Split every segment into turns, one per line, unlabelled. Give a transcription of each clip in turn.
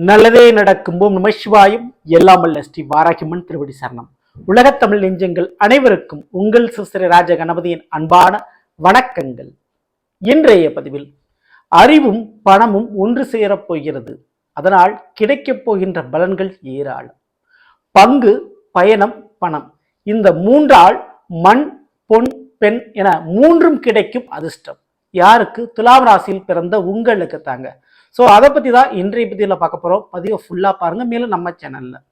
நல்லதே நடக்கும். ஓம் நம சிவாயும். எல்லாம் அல்ல ஸ்ரீ வாராகிமன் திருவடி சரணம். உலகத் தமிழ் நெஞ்சங்கள் அனைவருக்கும் உங்கள் சிஸ்திர ராஜ கணபதியின் அன்பான வணக்கங்கள். இன்றைய பதிவில் அறிவும் பணமும் ஒன்று சேரப் போகிறது. அதனால் கிடைக்கப் போகின்ற பலன்கள் ஏராளம். பங்கு பயணம் பணம். இந்த மூன்றால் மண் பொன் பெண் என மூன்றும் கிடைக்கும் அதிர்ஷ்டம். யாருக்கு? துலாம் ராசியில் பிறந்த உங்களுக்கு தாங்க. ஸோ அதை பற்றி தான் இன்றைய பதிவில் பார்க்க போகிறோம் பதிவை ஃபுல்லாக பாருங்கள் மேலும் நம்ம சேனலில்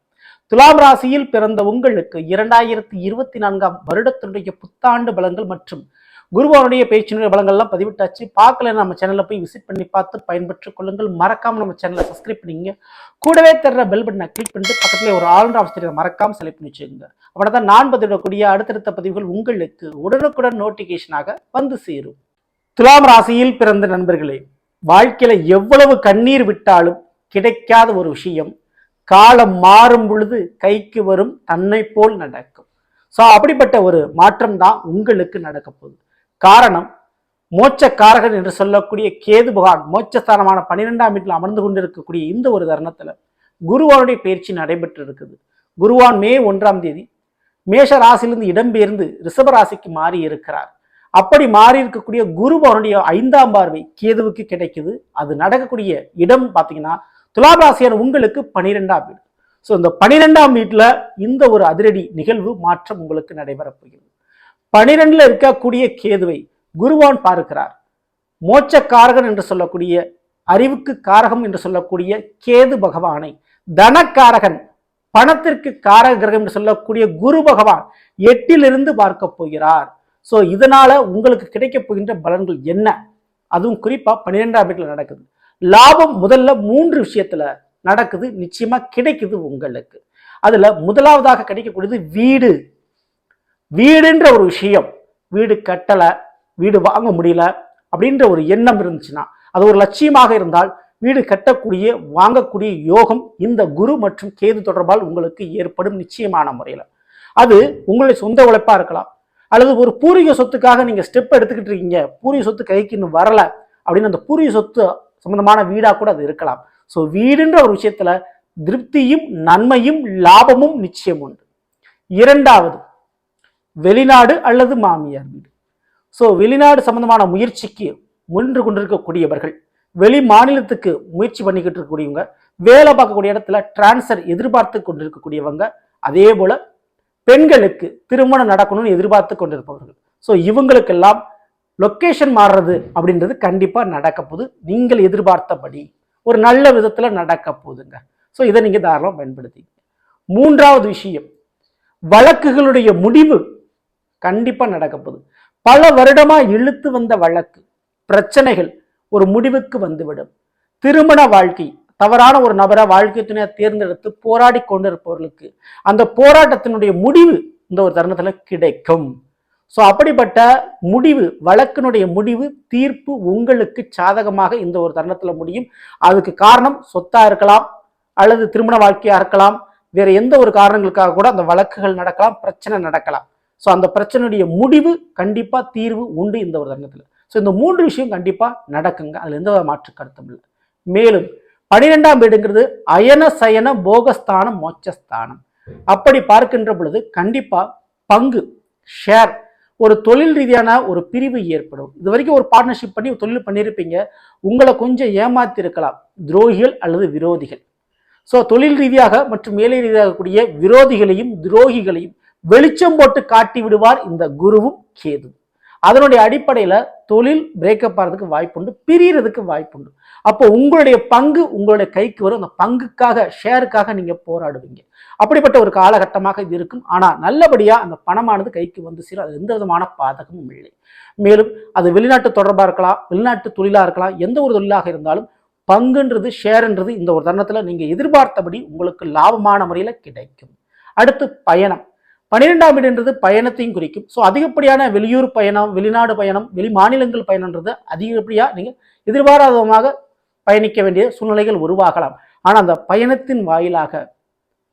துலாம் ராசியில் பிறந்த உங்களுக்கு இரண்டாயிரத்தி இருபத்தி நான்காம் வருடத்தினுடைய புத்தாண்டு பலங்கள் மற்றும் குருவானுடைய பேச்சினுடைய பலங்கள்லாம் பதிவிட்டாச்சு. பார்க்கல நம்ம சேனலில் போய் விசிட் பண்ணி பார்த்து பயன்பெற்றுக் கொள்ளுங்கள். மறக்காமல் நம்ம சேனலை சப்ஸ்கிரைப் பண்ணிங்க கூடவே தர்ற பெல் பட்டனை கிளிக் பண்ணிட்டு பக்கத்தில் ஒரு ஆல்ரவுண்ட் ஆப்ஷன் மறக்காமல் செலக்ட் பண்ணி வச்சுக்கோங்க. அப்படி தான் நான் பதிவிடக்கூடிய அடுத்தடுத்த பதிவுகள் உங்களுக்கு உடனுக்குடன் நோட்டிஃபிகேஷனாக வந்து சேரும். துலாம் ராசியில் பிறந்த நண்பர்களே வாழ்க்கையில எவ்வளவு கண்ணீர் விட்டாலும் கிடைக்காத ஒரு விஷயம் காலம் மாறும் பொழுது கைக்கு வரும் தன்னை போல் நடக்கும். ஸோ அப்படிப்பட்ட ஒரு மாற்றம் தான் உங்களுக்கு நடக்க போகுது. காரணம் மோட்சக்காரகன் என்று சொல்லக்கூடிய கேது பகவான் மோட்சஸ்தானமான பன்னிரெண்டாம் வீட்டில் அமர்ந்து கொண்டிருக்கக்கூடிய இந்த ஒரு தருணத்தில் குருவானுடைய பயிற்சி நடைபெற்று இருக்குது குருவான் மே ஒன்றாம் தேதி மேஷ ராசியிலிருந்து இடம்பெயர்ந்து ரிஷப ராசிக்கு மாறி இருக்கிறார் அப்படி மாறி இருக்கக்கூடிய குருபவனுடைய ஐந்தாம் பார்வை கேதுவுக்கு கிடைக்குது. அது நடக்கக்கூடிய இடம் பார்த்தீங்கன்னா துலாம் ராசியான உங்களுக்கு பனிரெண்டாம் வீடு. ஸோ இந்த பனிரெண்டாம் வீட்டில் இந்த ஒரு அதிரடி நிகழ்வு மாற்றம் உங்களுக்கு நடைபெறப் போகிறது. பனிரெண்டில் இருக்கக்கூடிய கேதுவை குருவான் பார்க்கிறார். மோட்சக்காரகன் என்று சொல்லக்கூடிய அறிவுக்கு காரகம் என்று சொல்லக்கூடிய கேது பகவானை தனக்காரகன் பணத்திற்கு காரக கிரகம் என்று சொல்லக்கூடிய குரு பகவான் எட்டிலிருந்து பார்க்க போகிறார். ஸோ இதனால் உங்களுக்கு கிடைக்க போகின்ற பலன்கள் என்ன? அதுவும் குறிப்பாக பன்னிரெண்டாம் வீட்டில் நடக்குது. லாபம் முதல்ல மூன்று விஷயத்தில் நடக்குது நிச்சயமாக கிடைக்குது உங்களுக்கு. அதில் முதலாவதாக கிடைக்கக்கூடியது வீடு. வீடுன்ற ஒரு விஷயம் வீடு கட்டலை வீடு வாங்க முடியல அப்படின்ற ஒரு எண்ணம் இருந்துச்சுன்னா அது ஒரு லட்சியமாக இருந்தால் வீடு கட்டக்கூடிய வாங்கக்கூடிய யோகம் இந்த குரு மற்றும் கேது தொடர்பால் உங்களுக்கு ஏற்படும் நிச்சயமான முறையில். அது உங்களுடைய சொந்த உழைப்பாக இருக்கலாம் அல்லது ஒரு பூர்வீக சொத்துக்காக நீங்கள் ஸ்டெப் எடுத்துக்கிட்டு இருக்கீங்க. பூர்வீக சொத்து கைக்கு இன்னும் வரல அப்படின்னு அந்த பூர்வீக சொத்து சம்மந்தமான வீடாக கூட அது இருக்கலாம். ஸோ வீடுன்ற ஒரு விஷயத்தில் திருப்தியும் நன்மையும் லாபமும் நிச்சயம் உண்டு. இரண்டாவது வெளிநாடு அல்லது மாமியார் வீடு. ஸோ வெளிநாடு சம்பந்தமான முயற்சிக்கு முன்று கொண்டிருக்கக்கூடியவர்கள் வெளி மாநிலத்துக்கு முயற்சி பண்ணிக்கிட்டு இருக்கக்கூடியவங்க வேலை பார்க்கக்கூடிய இடத்துல டிரான்ஸ்ஃபர் எதிர்பார்த்து கொண்டிருக்கக்கூடியவங்க அதே போல் பெண்களுக்கு திருமணம் நடக்கணும்னு எதிர்பார்த்து கொண்டிருப்பவர்கள். ஸோ இவங்களுக்கெல்லாம் லொக்கேஷன் மாறுறது அப்படின்றது கண்டிப்பாக நடக்க போகுது. நீங்கள் எதிர்பார்த்தபடி ஒரு நல்ல விதத்தில் நடக்க போகுதுங்க. ஸோ இதை நீங்கள் தாராளம் பயன்படுத்தி மூன்றாவது விஷயம் வழக்குகளுடைய முடிவு கண்டிப்பாக நடக்க போகுது. பல வருடமாக இழுத்து வந்த வழக்கு பிரச்சனைகள் ஒரு முடிவுக்கு வந்துவிடும். திருமண வாழ்க்கை தவறான ஒரு நபரை வாழ்க்கை துணையாக தேர்ந்தெடுத்து போராடி கொண்டிருப்பவர்களுக்கு அந்த போராட்டத்தினுடைய முடிவு இந்த ஒரு தருணத்தில் கிடைக்கும். ஸோ அப்படிப்பட்ட முடிவு வழக்கினுடைய முடிவு தீர்ப்பு உங்களுக்கு சாதகமாக இந்த ஒரு தருணத்தில் முடியும். அதுக்கு காரணம் சொத்தாக இருக்கலாம் அல்லது திருமண வாழ்க்கையாக இருக்கலாம் வேற எந்த ஒரு காரணங்களுக்காக கூட அந்த வழக்குகள் நடக்கலாம் பிரச்சனை நடக்கலாம். ஸோ அந்த பிரச்சனையுடைய முடிவு கண்டிப்பாக தீர்வு உண்டு இந்த ஒரு தருணத்தில். ஸோ இந்த மூன்று விஷயம் கண்டிப்பாக நடக்குங்க. அதில் எந்த ஒரு மாற்று கருத்தும் இல்லை. மேலும் பனிரெண்டாம் வீடுங்கிறது அயன சயன போகஸ்தானம் மோட்சஸ்தானம். அப்படி பார்க்கின்ற பொழுது கண்டிப்பா பங்கு ஷேர் ஒரு தொழில் ரீதியான ஒரு பிரிவு ஏற்படும். இது வரைக்கும் ஒரு பார்ட்னர்ஷிப் பண்ணி ஒரு தொழில் பண்ணியிருப்பீங்க. உங்களை கொஞ்சம் ஏமாத்திருக்கலாம். துரோகிகள் அல்லது விரோதிகள். ஸோ தொழில் ரீதியாக மற்றும் வேலை ரீதியாக கூடிய விரோதிகளையும் துரோகிகளையும் வெளிச்சம் போட்டு காட்டி விடுவார் இந்த குருவும் கேது. அதனுடைய அடிப்படையில் தொழில் பிரேக்கப் ஆகிறதுக்கு வாய்ப்புண்டு பிரியறதுக்கு வாய்ப்புண்டு. அப்போ உங்களுடைய பங்கு உங்களுடைய கைக்கு வரும். அந்த பங்குக்காக ஷேருக்காக நீங்க போராடுவீங்க. அப்படிப்பட்ட ஒரு காலகட்டமாக இது இருக்கும். ஆனால் நல்லபடியாக அந்த பணமானது கைக்கு வந்து சேரும். அது எந்த விதமான பாதகமும் இல்லை. மேலும் அது வெளிநாட்டு தொடர்பாக இருக்கலாம் வெளிநாட்டு தொழிலாக இருக்கலாம் எந்த ஒரு தொழிலாக இருந்தாலும் பங்குன்றது ஷேர்ன்றது இந்த ஒரு தருணத்தில் நீங்கள் எதிர்பார்த்தபடி உங்களுக்கு லாபமான முறையில் கிடைக்கும். அடுத்து பயணம். பன்னிரெண்டாம் வீடுன்றது பயணத்தையும் குறிக்கும். ஸோ அதிகப்படியான வெளியூர் பயணம் வெளிநாடு பயணம் வெளி மாநிலங்கள் பயணம்ன்றது அதிகப்படியாக நீங்கள் எதிர்பாராதமாக பயணிக்க வேண்டிய சூழ்நிலைகள் உருவாகலாம். ஆனால் அந்த பயணத்தின் வாயிலாக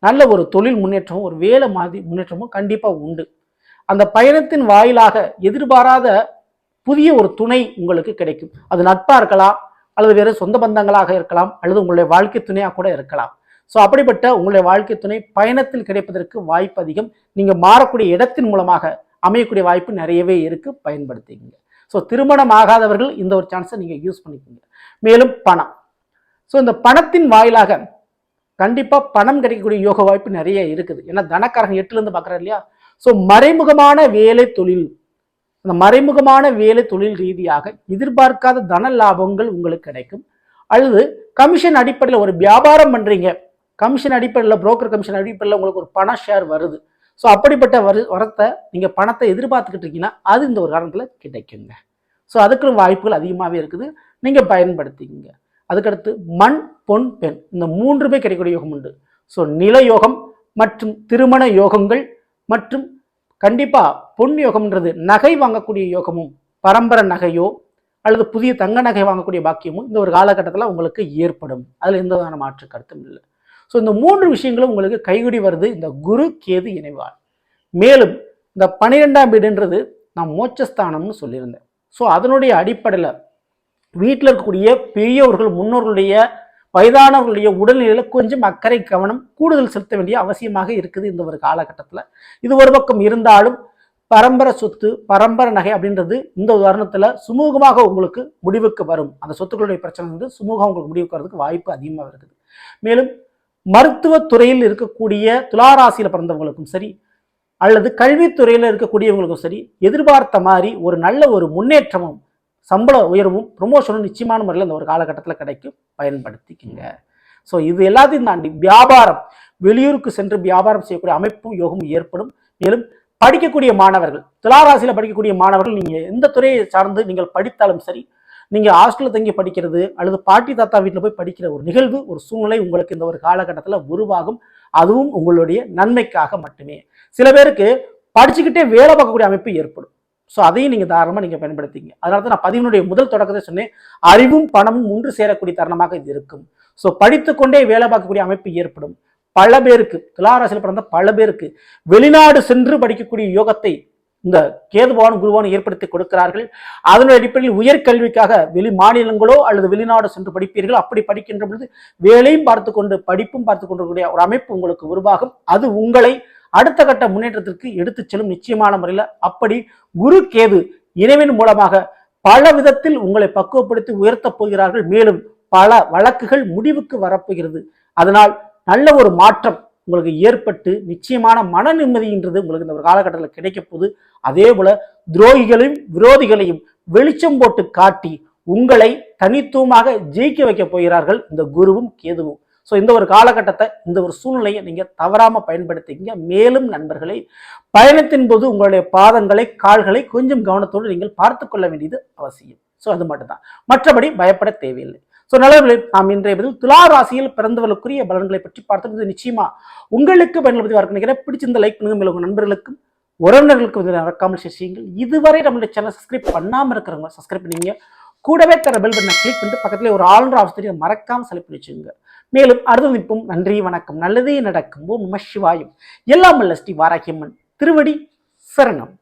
நல்ல ஒரு தொழில் முன்னேற்றமும் ஒரு வேலை மாதிரி முன்னேற்றமும் கண்டிப்பாக உண்டு. அந்த பயணத்தின் வாயிலாக எதிர்பாராத புதிய ஒரு துணை உங்களுக்கு கிடைக்கும். அது நட்பாக இருக்கலாம் அல்லது வேறு சொந்த பந்தங்களாக இருக்கலாம் அல்லது உங்களுடைய வாழ்க்கை துணையாக கூட இருக்கலாம். ஸோ அப்படிப்பட்ட உங்களுடைய வாழ்க்கை துணை பயணத்தில் கிடைப்பதற்கு வாய்ப்பு அதிகம். நீங்கள் மாறக்கூடிய இடத்தின் மூலமாக அமையக்கூடிய வாய்ப்பு நிறையவே இருக்கு. பயன்படுத்திங்க ஸோ திருமணம் ஆகாதவர்கள் இந்த ஒரு சான்ஸை நீங்கள் யூஸ் பண்ணிக்கோங்க. மேலும் பணம். ஸோ இந்த பணத்தின் வாயிலாக கண்டிப்பாக பணம் கிடைக்கக்கூடிய யோக வாய்ப்பு நிறைய இருக்குது. ஏன்னா தனக்காரங்க எட்டுலேருந்து பார்க்குறாரு இல்லையா? ஸோ மறைமுகமான வேலை தொழில். அந்த மறைமுகமான வேலை தொழில் ரீதியாக எதிர்பார்க்காத தன லாபங்கள் உங்களுக்கு கிடைக்கும். அல்லது கமிஷன் அடிப்படையில் ஒரு வியாபாரம் பண்ணுறீங்க கமிஷன் அடிப்படையில் புரோக்கர் கமிஷன் அடிப்படையில் உங்களுக்கு ஒரு பண ஷேர் வருது. ஸோ அப்படிப்பட்ட வரு வரத்தை நீங்கள் பணத்தை எதிர்பார்த்துக்கிட்டு இருக்கீங்கன்னா அது இந்த ஒரு காரணத்தில் கிடைக்குங்க. ஸோ அதுக்கு வாய்ப்புகள் அதிகமாகவே இருக்குது. நீங்கள் பயன்படுத்திக்கிங்க. அதுக்கடுத்து மண் பொன் பெண். இந்த மூன்றுமே கிடைக்கக்கூடிய யோகம் உண்டு. ஸோ நில யோகம் மற்றும் திருமண யோகங்கள் மற்றும் கண்டிப்பாக பொன் யோகம்ன்றது நகை வாங்கக்கூடிய யோகமும் பரம்பரை நகையோ அல்லது புதிய தங்க நகை வாங்கக்கூடிய பாக்கியமும் இந்த ஒரு காலகட்டத்தில் உங்களுக்கு ஏற்படும். அதில் எந்த விதமான மாற்று கருத்தும் இல்லை. ஸோ இந்த மூன்று விஷயங்களும் உங்களுக்கு கைகுடி வருது. இந்த குரு கேது இணைவாள். மேலும் இந்த பனிரெண்டாம் வீடுன்றது நான் மோட்சஸ்தானம்னு சொல்லியிருந்தேன். ஸோ அதனுடைய அடிப்படையில் வீட்டில் இருக்கக்கூடிய பெரியவர்கள் முன்னோர்களுடைய வயதானவர்களுடைய உடல்நிலையில் கொஞ்சம் அக்கறை கவனம் கூடுதல் செலுத்த வேண்டிய அவசியமாக இருக்குது இந்த ஒரு காலகட்டத்தில். இது ஒரு பக்கம் இருந்தாலும் பரம்பரை சொத்து பரம்பரை நகை அப்படின்றது இந்த உதாரணத்தில் சுமூகமாக உங்களுக்கு முடிவுக்கு வரும். அந்த சொத்துக்களுடைய பிரச்சனை வந்து சுமூகம் உங்களுக்கு முடிவுக்கு வரதுக்கு வாய்ப்பு அதிகமாக இருக்குது. மேலும் மருத்துவத்துறையில் இருக்கக்கூடிய துளாராசியில் பிறந்தவங்களுக்கும் சரி அல்லது கல்வித்துறையில் இருக்கக்கூடியவங்களுக்கும் சரி எதிர்பார்த்த மாதிரி ஒரு நல்ல ஒரு முன்னேற்றமும் சம்பள உயர்வும் ப்ரொமோஷனும் நிச்சயமான முறையில் இந்த ஒரு காலகட்டத்தில் கிடைக்கும். பயன்படுத்திக்கங்க. ஸோ இது எல்லாத்தையும் தாண்டி வியாபாரம் வெளியூருக்கு சென்று வியாபாரம் செய்யக்கூடிய அமைப்பும் யோகமும் ஏற்படும். மேலும் படிக்கக்கூடிய மாணவர்கள் துளாராசியில் படிக்கக்கூடிய மாணவர்கள் நீங்கள் எந்த துறையை சார்ந்து நீங்கள் படித்தாலும் சரி நீங்கள் ஹாஸ்டலில் தங்கி படிக்கிறது அல்லது பாட்டி தாத்தா வீட்டில் போய் படிக்கிற ஒரு நிகழ்வு ஒரு சூழ்நிலை உங்களுக்கு இந்த ஒரு காலகட்டத்தில் உருவாகும். அதுவும் உங்களுடைய நன்மைக்காக மட்டுமே. சில பேருக்கு படிச்சுக்கிட்டே வேலை பார்க்கக்கூடிய அமைப்பு ஏற்படும். ஸோ அதையும் நீங்கள் தாராளமாக நீங்கள் பயன்படுத்திங்க. அதனால தான் நான் பதிவினுடைய முதல் தொடக்கத்தை சொன்னேன். அறிவும் பணமும் ஒன்று சேரக்கூடிய தருணமாக இது இருக்கும். ஸோ படித்துக்கொண்டே வேலை பார்க்கக்கூடிய அமைப்பு ஏற்படும். பல பேருக்கு துளாராசியில் பிறந்த பல பேருக்கு வெளிநாடு சென்று படிக்கக்கூடிய யோகத்தை இந்த கேதுவான் குருவான் ஏற்படுத்தி கொடுக்கிறார்கள். அதனுடைய அடிப்படையில் உயர்கல்விக்காக வெளி மாநிலங்களோ அல்லது வெளிநாடு சென்று படிப்பீர்கள் அப்படி படிக்கின்ற பொழுது வேலையும் பார்த்து கொண்டு படிப்பும் பார்த்து கொண்டிருக்கக்கூடிய ஒரு அமைப்பு உங்களுக்கு உருவாகும். அது உங்களை அடுத்த கட்ட முன்னேற்றத்திற்கு எடுத்துச் செல்லும் நிச்சயமான முறையில். அப்படி குரு கேது இணைவின் மூலமாக பல விதத்தில் உங்களை பக்குவப்படுத்தி உயர்த்தப் போகிறார்கள். மேலும் பல வழக்குகள் முடிவுக்கு வரப்போகிறது. அதனால் நல்ல ஒரு மாற்றம் உங்களுக்கு ஏற்பட்டு நிச்சயமான மன நிம்மதின்றது உங்களுக்கு இந்த ஒரு காலகட்டத்தில் கிடைக்க போகுது. அதே போல துரோகிகளையும் விரோதிகளையும் வெளிச்சம் போட்டு காட்டி உங்களை தனித்துவமாக ஜெயிக்க வைக்க போகிறார்கள் இந்த குருவும் கேதுவும். ஸோ இந்த ஒரு காலகட்டத்தை இந்த ஒரு சூழ்நிலையை நீங்கள் தவறாமல் பயன்படுத்திக்கிங்க. மேலும் நண்பர்களை பயணத்தின் போது உங்களுடைய பாதங்களை கால்களை கொஞ்சம் கவனத்தோடு நீங்கள் பார்த்து கொள்ள வேண்டியது அவசியம். ஸோ அது மட்டும்தான். மற்றபடி பயப்பட தேவையில்லை. ஸோ நல்லவர்களே நாம் இன்றைய பதில் துலா ராசியில் பிறந்தவர்களுக்குரிய பலன்களை பற்றி பார்த்தது நிச்சயமா உங்களுக்கு பயன்படுத்தி பற்றி நினைக்கிறேன். பிடிச்சிருந்த லைக் பண்ணுங்க. மேலும் உங்கள் நண்பர்களுக்கும் உறவினர்களுக்கும் மறக்காமல் ஷேர் செய்யுங்கள். இதுவரை நம்மளுடைய சேனல் சப்ஸ்கிரைப் பண்ணாமல் இருக்கிறவங்க சப்ஸ்கிரைப் பண்ணிங்க கூடவே தர பெல் பட்டனை கிளிக் பண்ணிட்டு பக்கத்தில் ஒரு ஆளுநர் ஆஃபீஸ் மறக்காமல் செலக்ட் பண்ணி மேலும் அடுத்த நிற்பும் நன்றி வணக்கம். நல்லதே நடக்கும். ஓம் நம சிவாயும். எல்லாம் வல்ல ஸ்ரீ வாராகியம்மன். திருவடி சரணம்.